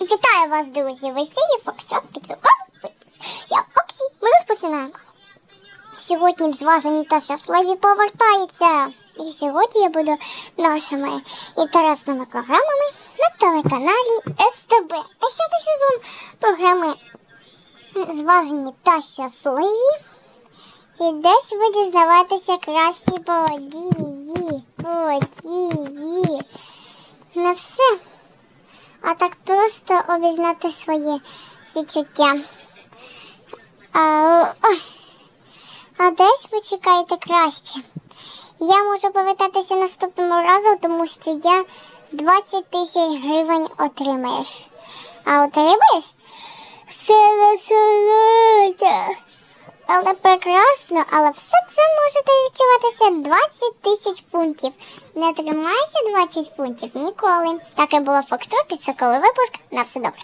Вітаю вас, друзі! В ефірі Фокстрот підсумковий. Я Фоксі, ми розпочинаємо. Сьогодні зважені та щасливі повертаються. І сьогодні я буду нашими інтересними програмами на телеканалі СТБ. Десятий сезон програми Зважені та щасливі. І десь ви дізнаватися кращі події. Події. Не все а так просто обізнати свої відчуття. А, а десь ви чекаєте краще. Я можу повертатися наступного разу, тому що я 20 тисяч гривень отримаєш. А отримаєш? Це насолода. Але прекрасно, але все це можете відчуватися 20 тисяч фунтів. Не тримайся 20 фунтів ніколи. Так і було Фокстрот, підсоковий випуск. На все добре.